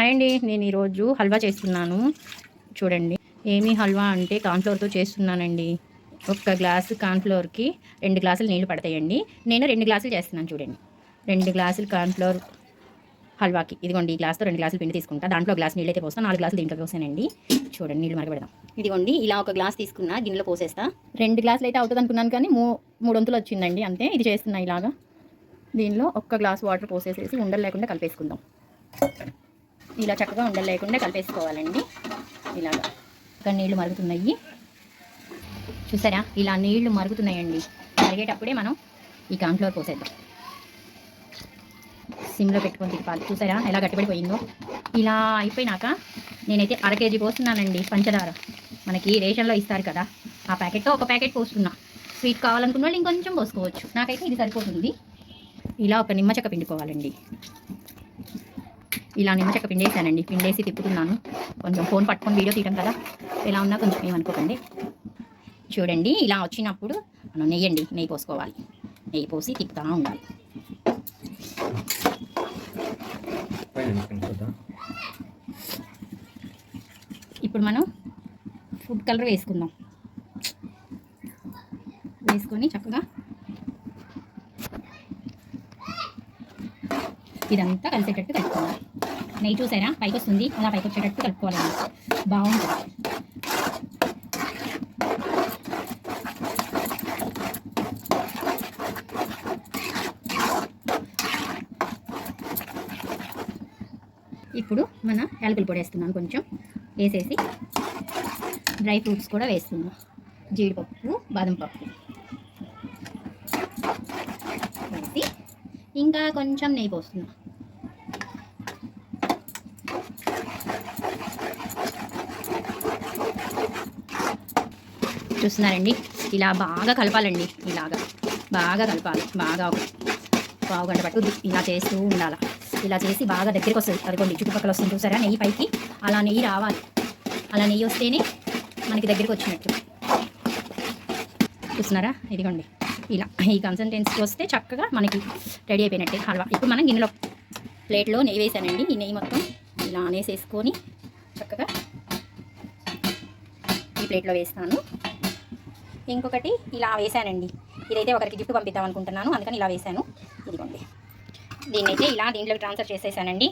Hi అండి నేను ఈరోజు హల్వా చేస్తున్నాను. చూడండి ఏమి హల్వా అంటే కార్న్ఫ్లోర్తో చేస్తున్నానండి. ఒక్క గ్లాసు కాన్ఫ్లోర్కి రెండు గ్లాసులు నీళ్ళు పడతాయండి. నేను రెండు గ్లాసులు చేస్తున్నాను చూడండి. రెండు గ్లాసులు కార్న్ఫ్లోర్ హల్వాకి. ఇదిగోండి ఈ గ్లాస్తో రెండు గ్లాసులు పిండి తీసుకుంటా. దాంట్లో గ్లాస్ నీళ్ళు అయితే పోస్తాను నాలుగు గ్లాసులు దీంట్లో పోసానండి. చూడండి నీళ్ళు మరగబెడదాం. ఇదిగోండి ఇలా ఒక గ్లాస్ తీసుకున్నా గిన్నెలో పోసేస్తా. రెండు గ్లాసులు అయితే అవుతుంది అనుకున్నాను కానీ మూ మూడు వంతులు వచ్చిందండి అంతే. ఇది చేస్తున్నా ఇలాగా. దీనిలో ఒక్క గ్లాస్ వాటర్ పోసేసేసి ఉండలు లేకుండా కలిపేసుకుందాం. ఇలా చక్కగా ఉండలు లేకుండా కలిపేసుకోవాలండి. ఇలాగా ఇక్కడ నీళ్ళు మరుగుతున్నాయి. చూసారా? ఇలా నీళ్ళు మరుగుతున్నాయండి. మరిగేటప్పుడే మనం ఈ కాన్ఫ్లవర్ పోసేద్దాం. సిమ్లో పెట్టుకొని తిప్పాలి. చూసారా? ఎలా గట్టిపడిపోయిందో. ఇలా అయిపోయినాక నేనైతే అర కేజీ పోస్తున్నానండి పంచదార. మనకి రేషన్లో ఇస్తారు కదా. ఆ ప్యాకెట్తో ఒక ప్యాకెట్ పోస్తున్నా. స్వీట్ కావాలనుకున్న వాళ్ళు ఇంకొంచెం పోసుకోవచ్చు. నాకైతే ఇది సరిపోతుంది. ఇలా ఒక నిమ్మ చెక్క పిండుకోవాలండి. ఇలా నిమ్మచెక్క పిండేసానండి పిండేసి తిప్పుతున్నాను. కొంచెం ఫోన్ పట్టుకొని వీడియో తీయడం కదా. ఎలా ఉన్నా కొంచెం ఏమనుకోకండి చూడండి ఇలా వచ్చినప్పుడు మనం నెయ్యండి. నెయ్యి పోసుకోవాలి. నెయ్యి పోసి తిప్పుతా ఉండాలి. ఇప్పుడు మనం ఫుడ్ కలర్ వేసుకుందాం. వేసుకొని చక్కగా ఇదంతా కలిసేటట్టు కలుపుకోవాలి. నెయ్యి చూసారా పైకి వస్తుంది. అలా పైకి వచ్చేటట్టు కలుపుకోవాలి. బాగుంటుంది ఇప్పుడు మన యాలకుల పొడి వేస్తున్నాం కొంచెం. వేసేసి డ్రై ఫ్రూట్స్ కూడా వేస్తున్నాం జీడిపప్పు బాదం పప్పు. వేసి ఇంకా కొంచెం నెయ్యి పోస్తున్నాం చూస్తున్నారండి. ఇలా బాగా కలపాలండి. ఇలాగా బాగా కలపాలి. బాగా ఒక పావు గంట పట్టుద్ది ఇలా చేస్తూ ఉండాలి. ఇలా చేసి బాగా దగ్గరికి వస్తుంది. అదిగోండి చుట్టుపక్కల వస్తుంది చూసారా? నెయ్యి పైకి అలా నెయ్యి రావాలి. అలా నెయ్యి వస్తేనే మనకి దగ్గరికి వచ్చినట్టు. చూస్తున్నారా? ఇదిగోండి. ఇలా ఈ కన్సల్టెన్సీ వస్తే చక్కగా మనకి రెడీ అయిపోయినట్టే హల్వా. ఇప్పుడు మనం గిన్నెలో ప్లేట్లో నెయ్యి వేసానండి. ఈ నెయ్యి మొత్తం ఇలా అనేసేసుకొని చక్కగా ఈ ప్లేట్లో వేస్తాను. ఇంకొకటి ఇలా వేసానండి ఇదైతే ఒకరికి గిఫ్ట్ పంపిద్దాం అనుకుంటున్నాను. అందుకని ఇలా వేసాను ఇదిగోండి. దీన్నైతే ఇలా దీంట్లోకి ట్రాన్స్ఫర్ చేసేసానండి.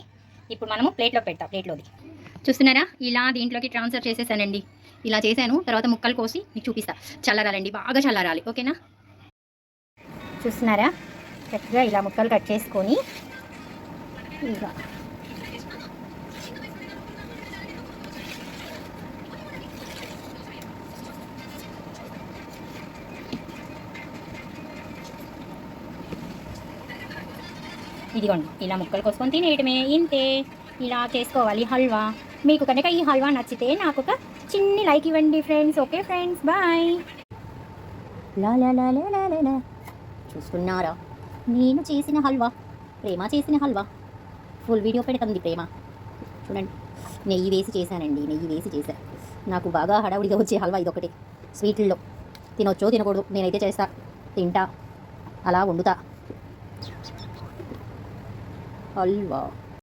ఇప్పుడు మనము ప్లేట్లో పెడతాం ప్లేట్లోది. చూస్తున్నారా? ఇలా దీంట్లోకి ట్రాన్స్ఫర్ చేసేసానండి. ఇలా చేశాను. తర్వాత ముక్కలు కోసి మీకు చూపిస్తా. చల్లరాలండి. బాగా చల్లరాలి. ఓకేనా? చూస్తున్నారా? చక్కగా ఇలా ముక్కలు కట్ చేసుకొని ఇలా ఇదిగోండి ఇలా ముక్కలు కోసుకొని తినేయటమే ఇంతే. ఇలా చేసుకోవాలి హల్వా. మీకు కనుక ఈ హల్వా నచ్చితే నాకు ఒక చిన్ని లైక్ ఇవ్వండి ఫ్రెండ్స్. Okay friends bye. లా చూస్తున్నారా? నేను చేసిన హల్వా. ప్రేమ చేసిన హల్వా. ఫుల్ వీడియో పెడుతుంది ప్రేమ. చూడండి నెయ్యి వేసి చేశానండి నెయ్యి వేసి చేశా. నాకు బాగా హడావుడిగా వచ్చే హల్వా ఇదొకటి. స్వీట్లలో తినొచ్చో తినకూడదు నేనైతే చేస్తా. తింటా. అలా వండుతా. హల్వా